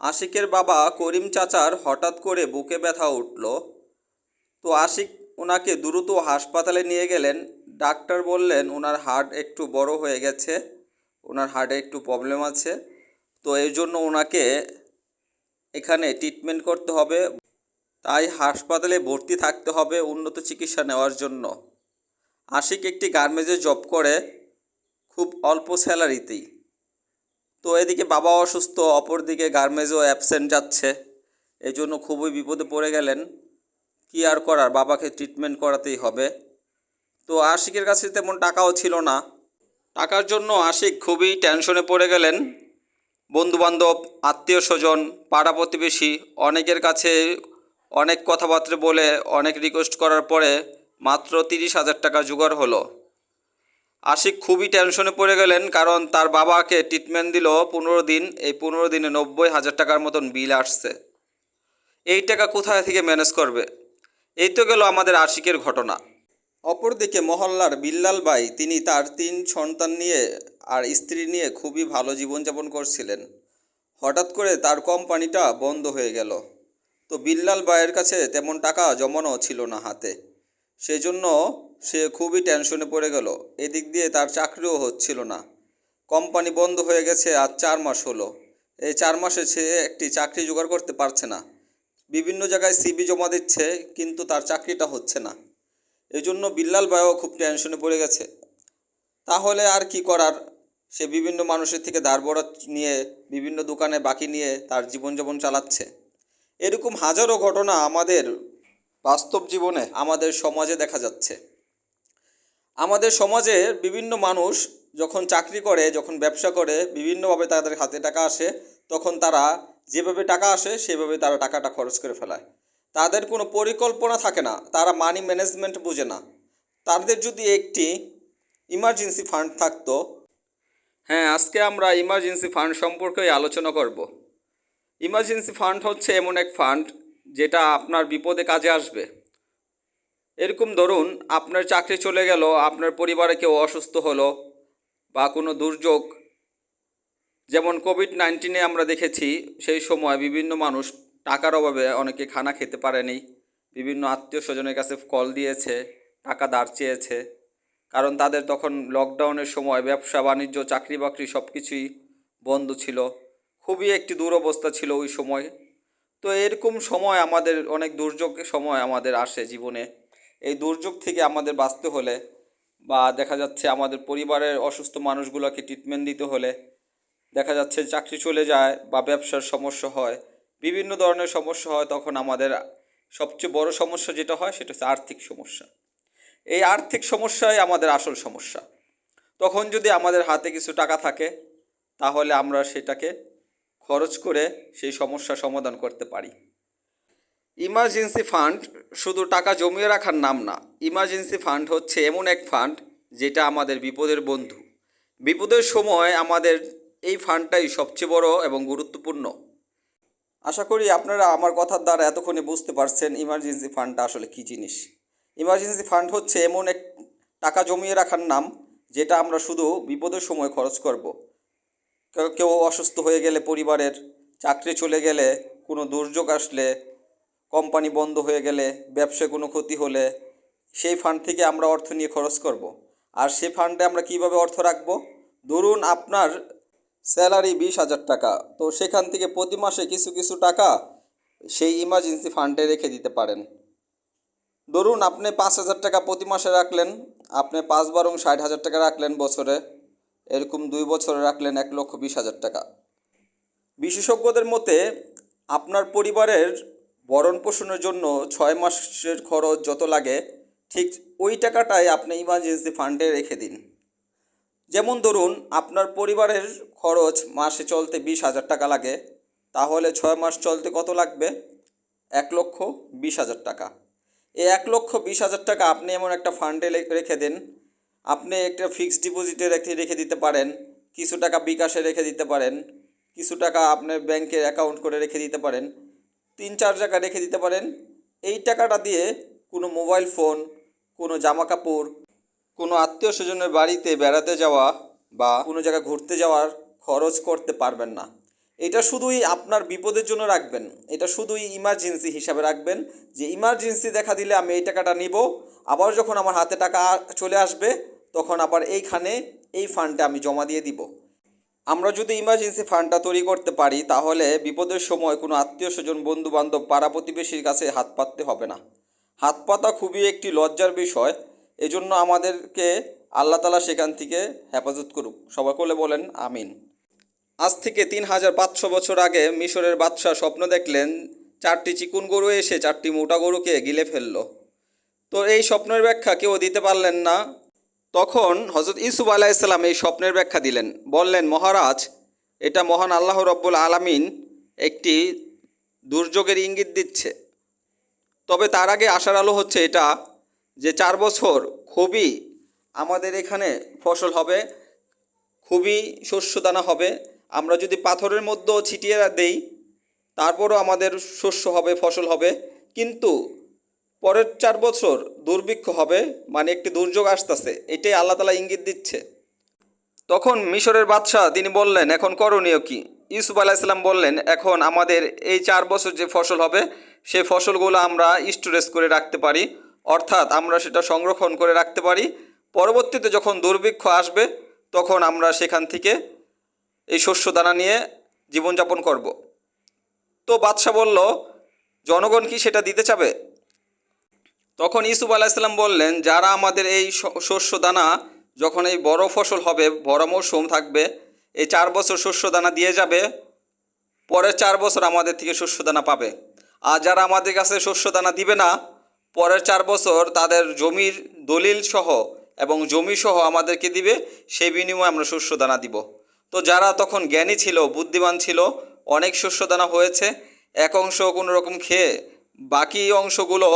আশিকের বাবা করিম চাচার হঠাৎ করে বুকে ব্যথা উঠল। তো আশিক ওনাকে দ্রুত হাসপাতালে নিয়ে গেলেন। ডাক্তার বললেন ওনার হার্ট একটু বড় হয়ে গেছে। ওনার হার্টে একটু প্রবলেম আছে। তো এই জন্য ওনাকে এখানে ট্রিটমেন্ট করতে হবে। তাই হাসপাতালে ভর্তি থাকতে হবে উন্নত চিকিৎসা নেওয়ার জন্য। আশিক একটি গার্মেজে জব করে, খুব অল্প স্যালারিতেই। তো এদিকে বাবা অসুস্থ, অপরদিকে গার্মেজও অ্যাবসেন্ট যাচ্ছে। এই জন্য খুবই বিপদে পড়ে গেলেন। কি আর করার, বাবাকে ট্রিটমেন্ট করাতেই হবে। তো আশিকের কাছে তেমন টাকাও ছিল না। টাকার জন্য আশিক খুবই টেনশনে পড়ে গেলেন। বন্ধুবান্ধব, আত্মীয় স্বজন, পাড়া প্রতিবেশী, অনেকের কাছে অনেক কথাবার্তা বলে, অনেক রিকোয়েস্ট করার পরে মাত্র তিরিশ হাজার টাকা জোগাড় হলো। আশিক খুবই টেনশনে পড়ে গেলেন কারণ তার বাবাকে ট্রিটমেন্ট দিল পনেরো দিন। এই পনেরো দিনে নব্বই হাজার টাকার মতন বিল আসছে। এই টাকা কোথায় থেকে ম্যানেজ করবে? এই তো গেল আমাদের আশিকের ঘটনা। অপরদিকে মহল্লার বিল্লাল ভাই, তিনি তার তিন সন্তান নিয়ে আর স্ত্রী নিয়ে খুবই ভালো জীবনযাপন করছিলেন। হঠাৎ করে তার কোম্পানিটা বন্ধ হয়ে গেল। তো বিল্লাল ভাইয়ের কাছে তেমন টাকা জমানো ছিল না হাতে। সেই জন্য সে খুবই টেনশনে পড়ে গেল। এদিক দিয়ে তার চাকরিও হচ্ছিল না। কোম্পানি বন্ধ হয়ে গেছে আর চার মাস হলো। এই চার মাসে সে একটি চাকরি জোগাড় করতে পারছে না। বিভিন্ন জায়গায় সিবি জমা দিচ্ছে, কিন্তু তার চাকরিটা হচ্ছে না। এই জন্য বিল্লাল ভাইও খুব টেনশনে পড়ে গেছে। তাহলে আর কি করার? সে বিভিন্ন মানুষের থেকে ধার বড় নিয়ে, বিভিন্ন দোকানে বাকি নিয়ে তার জীবনযাপন চালাচ্ছে। এরকম হাজারো ঘটনা আমাদের বাস্তব জীবনে আমাদের সমাজে দেখা যাচ্ছে। আমাদের সমাজে বিভিন্ন মানুষ যখন চাকরি করে, যখন ব্যবসা করে, বিভিন্নভাবে তাদের হাতে টাকা আসে, তখন তারা যেভাবে টাকা আসে, সেভাবে তারা টাকাটা খরচ করে ফেলায়। তাদের কোনো পরিকল্পনা থাকে না, তারা মানি ম্যানেজমেন্ট বুঝে না। তাদের যদি একটি ইমার্জেন্সি ফান্ড থাকতো হ্যাঁ আজকে আমরা ইমার্জেন্সি ফান্ড সম্পর্কেই আলোচনা করব। ইমার্জেন্সি ফান্ড হচ্ছে এমন এক ফান্ড যেটা আপনার বিপদে কাজে আসবে। এরকম ধরুন, আপনার চাকরি চলে গেল, আপনার পরিবারে কেউ অসুস্থ হলো বা কোনো দুর্যোগ, যেমন কোভিড নাইন্টিনে আমরা দেখেছি, সেই সময় বিভিন্ন মানুষ টাকার অভাবে অনেকে খানা খেতে পারেনি, বিভিন্ন আত্মীয় স্বজনের কাছে কল দিয়েছে, টাকা ধার চেয়েছে, কারণ তাদের তখন লকডাউনের সময় ব্যবসা, বাণিজ্য চাকরি বাকরি সব কিছুই বন্ধ ছিল। খুবই একটি দুরবস্থা ছিল ওই সময়। তো এরকম সময় আমাদের, অনেক দুর্যোগ সময় আমাদের আসে জীবনে। এই দুর্যোগ থেকে আমাদের বাঁচতে হলে বা দেখা যাচ্ছে আমাদের পরিবারের অসুস্থ মানুষগুলোকে ট্রিটমেন্ট দিতে হলে দেখা যাচ্ছে চাকরি চলে যায় বা ব্যবসার সমস্যা হয়, বিভিন্ন ধরনের সমস্যা হয়, তখন আমাদের সবচেয়ে বড় সমস্যা যেটা হয় সেটা হচ্ছে আর্থিক সমস্যা। এই আর্থিক সমস্যাই আমাদের আসল সমস্যা। তখন যদি আমাদের হাতে কিছু টাকা থাকে, তাহলে আমরা সেটাকে খরচ করে সেই সমস্যা সমাধান করতে পারি। ইমার্জেন্সি ফান্ড শুধু টাকা জমিয়ে রাখার নাম না, ইমার্জেন্সি ফান্ড হচ্ছে এমন এক ফান্ড যেটা আমাদের বিপদের বন্ধু। বিপদের সময় আমাদের এই ফান্ডটাই সবচেয়ে বড় এবং গুরুত্বপূর্ণ। আশা করি আপনারা আমার কথার দ্বারা এতক্ষণে বুঝতে পারছেন ইমার্জেন্সি ফান্ডটা আসলে কী জিনিস। ইমার্জেন্সি ফান্ড হচ্ছে এমন এক টাকা জমিয়ে রাখার নাম যেটা আমরা শুধু বিপদের সময় খরচ করব। কেউ- অসুস্থ হয়ে গেলে পরিবারের চাকরি চলে গেলে কোনো দুর্যোগ আসলে কোম্পানি বন্ধ হয়ে গেলে ব্যবসায় কোনো ক্ষতি হলে সেই ফান্ড থেকে আমরা অর্থ নিয়ে খরচ করব। আর সেই ফান্ডে আমরা কীভাবে অর্থ রাখব? ধরুন আপনার স্যালারি বিশ হাজার টাকা, তো সেখান থেকে প্রতি মাসে কিছু কিছু টাকা সেই ইমার্জেন্সি ফান্ডে রেখে দিতে পারেন। ধরুন আপনি পাঁচ হাজার টাকা প্রতি মাসে রাখলেন, আপনি পাঁচ বারং ষাট হাজার টাকা রাখলেন বছরে। এরকম দুই বছরে রাখলেন এক লক্ষ বিশ হাজার টাকা। বিশেষজ্ঞদের মতে, আপনার পরিবারের ভরণ পোষণের জন্য ছয় মাসের খরচ যত লাগে, ঠিক ওই টাকাটাই আপনি ইমার্জেন্সি ফান্ডে রেখে দিন। যেমন ধরুন, আপনার পরিবারের খরচ মাসে চলতে বিশ হাজার টাকা লাগে, তাহলে ছয় মাস চলতে কত লাগবে? এক লক্ষ বিশ হাজার টাকা। এই এক লক্ষ বিশ হাজার টাকা আপনি এমন একটা ফান্ডে রেখে দেন আপনি একটা ফিক্সড ডিপোজিটে রেখে রেখে দিতে পারেন, কিছু টাকা বিকাশে রেখে দিতে পারেন, কিছু টাকা আপনার ব্যাংকের অ্যাকাউন্ট করে রেখে দিতে পারেন, তিন চার জায়গা রেখে দিতে পারেন, এই টাকাটা দিয়ে কোনো মোবাইল ফোন কোনো জামা কাপড় কোনো আত্মীয় স্বজনের বাড়িতে বেড়াতে যাওয়া বা কোনো জায়গায় ঘুরতে যাওয়ার খরচ করতে পারবেন না। এটা শুধুই আপনার বিপদের জন্য রাখবেন। এটা শুধুই ইমার্জেন্সি হিসাবে রাখবেন যে ইমার্জেন্সি দেখা দিলে আমি এই টাকাটা নিব, আবার যখন আমার হাতে টাকা চলে আসবে, তখন আবার এইখানে এই ফান্ডটা আমি জমা দিয়ে দিব। আমরা যদি ইমার্জেন্সি ফান্ডটা তৈরি করতে পারি, তাহলে বিপদের সময় কোনো আত্মীয় স্বজন বন্ধু বান্ধব পাড়া প্রতিবেশীর কাছে হাত পাততে হবে না। হাত পাতা খুবই একটি লজ্জার বিষয়, এজন্য আমাদেরকে আল্লাহ তালা সেখান থেকে হেফাজত করুক। সবাই বলেন, আমিন। আজ থেকে তিন হাজার পাঁচশো বছর আগে মিশরের বাদশাহ স্বপ্ন দেখলেন, চারটি চিকুন গরু এসে চারটি মোটা গরুকে গিলে ফেলল। তো এই স্বপ্নের ব্যাখ্যা কেউ দিতে পারলেন না। তখন হজরত ইসুফ আলাইসাল্লাম এই স্বপ্নের ব্যাখ্যা দিলেন। বললেন, মহারাজ, এটা মহান আল্লাহ রব্বুল আলামিন একটি দুর্যোগের ইঙ্গিত দিচ্ছে। তবে তার আগে আশার আলো হচ্ছে এটা যে চার বছর খুবই আমাদের এখানে ফসল হবে, খুবই শস্যদানা হবে আমরা যদি পাথরের মধ্যেও ছিটিয়ে দেই, তারপরও আমাদের শস্য হবে, ফসল হবে। কিন্তু পরের চার বছর দুর্ভিক্ষ হবে মানে একটি দুর্যোগ আসতেছে, এটাই আল্লাহ তালা ইঙ্গিত দিচ্ছে। তখন মিশরের বাদশাহ, তিনি বললেন, এখন করণীয় কি? ইউসুফ আলাইসাল্লাম বললেন, এখন আমাদের এই চার বছর যে ফসল হবে সেই ফসলগুলো আমরা স্টোরেজ করে রাখতে পারি, অর্থাৎ আমরা সেটা সংরক্ষণ করে রাখতে পারি। পরবর্তীতে যখন দুর্ভিক্ষ আসবে, তখন আমরা সেখান থেকে এই শস্য দানা নিয়ে জীবনযাপন করব। তো বাদশাহ বলল, জনগণ কি সেটা দিতে চাবে? তখন ইসুফ আলাইসাল্লাম বললেন, যারা আমাদের এই শস্য দানা, যখন এই বড় ফসল হবে বড় মৌসুম থাকবে, এই চার বছর শস্য দানা দিয়ে যাবে, পরের চার বছর আমাদের থেকে শস্য দানা পাবে। আর যারা আমাদের কাছে শস্য দানা দিবে না, পরের চার বছর তাদের জমির দলিল সহ এবং জমি সহ আমাদেরকে দিবে, সেই বিনিময়ে আমরা শস্য দানা দিব। তো যারা তখন জ্ঞানী ছিল, বুদ্ধিমান ছিল, অনেক শস্য দানা হয়েছে, এক অংশ কোনো রকম খেয়ে বাকি অংশগুলো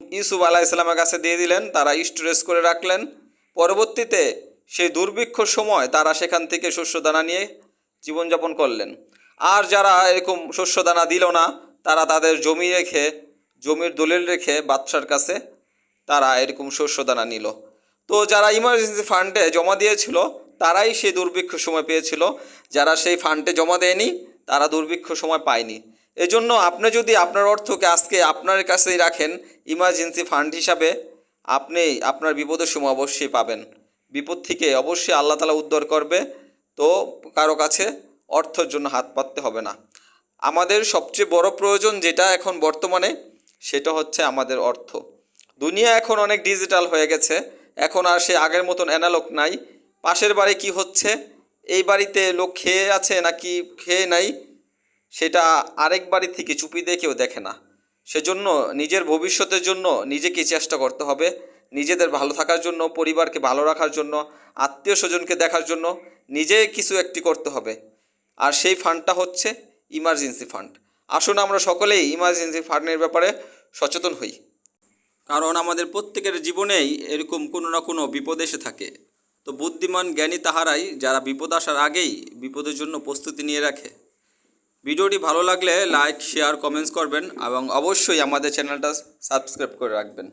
ইউসুফ ইসলামের কাছে দিয়ে দিলেন, তারা স্টোরেজ করে রাখলেন। পরবর্তীতে সেই দুর্ভিক্ষর সময় তারা সেখান থেকে শস্যদানা নিয়ে জীবনযাপন করলেন। আর যারা এরকম শস্যদানা দিল না, তারা তাদের জমি রেখে, জমির দলিল রেখে বাদশার কাছে তারা এরকম শস্যদানা নিল। তো যারা ইমার্জেন্সি ফান্ডে জমা দিয়েছিল তারাই সেই দুর্ভিক্ষ সময় পেয়েছিল। যারা সেই ফান্ডে জমা দেয়নি, তারা দুর্ভিক্ষ সময় পায়নি। এজন্য আপনি যদি আপনার অর্থকে আজকে আপনার কাছেই রাখেন ইমার্জেন্সি ফান্ড হিসাবে, আপনি আপনার বিপদের সময় অবশ্যই পাবেন। বিপদ থেকে অবশ্যই আল্লাহ তালা উদ্ধার করবে। তো কারও কাছে অর্থের জন্য হাত পাততে হবে না। আমাদের সবচেয়ে বড় প্রয়োজন যেটা এখন বর্তমানে, সেটা হচ্ছে আমাদের অর্থ। দুনিয়া এখন অনেক ডিজিটাল হয়ে গেছে। এখন আর সে আগের মতন অ্যানালগ নাই। পাশের বাড়ি কি হচ্ছে? এই বাড়িতে লোক খেয়ে আছে নাকি খেয়ে নাই? সেটা আরেক বাড়ি থেকে চুপি দিয়ে কেউ দেখে না। সেজন্য নিজের ভবিষ্যতের জন্য নিজেকে চেষ্টা করতে হবে। নিজেদের ভালো থাকার জন্য, পরিবারকে ভালো রাখার জন্য, আত্মীয় স্বজনকে দেখার জন্য নিজে কিছু একটি করতে হবে। আর সেই ফান্ডটা হচ্ছে ইমার্জেন্সি ফান্ড। আসুন আমরা সকলেই ইমার্জেন্সি ফান্ডের ব্যাপারে সচেতন হই। কারণ আমাদের প্রত্যেকের জীবনেই এরকম কোনো না কোনো বিপদ এসে থাকে। তো বুদ্ধিমান জ্ঞানী তাহারাই যারা বিপদ আসার আগেই বিপদের জন্য প্রস্তুতি নিয়ে রাখে। ভিডিওটি ভালো লাগলে লাইক শেয়ার কমেন্টস করবেন এবং অবশ্যই আমাদের চ্যানেলটা সাবস্ক্রাইব করে রাখবেন।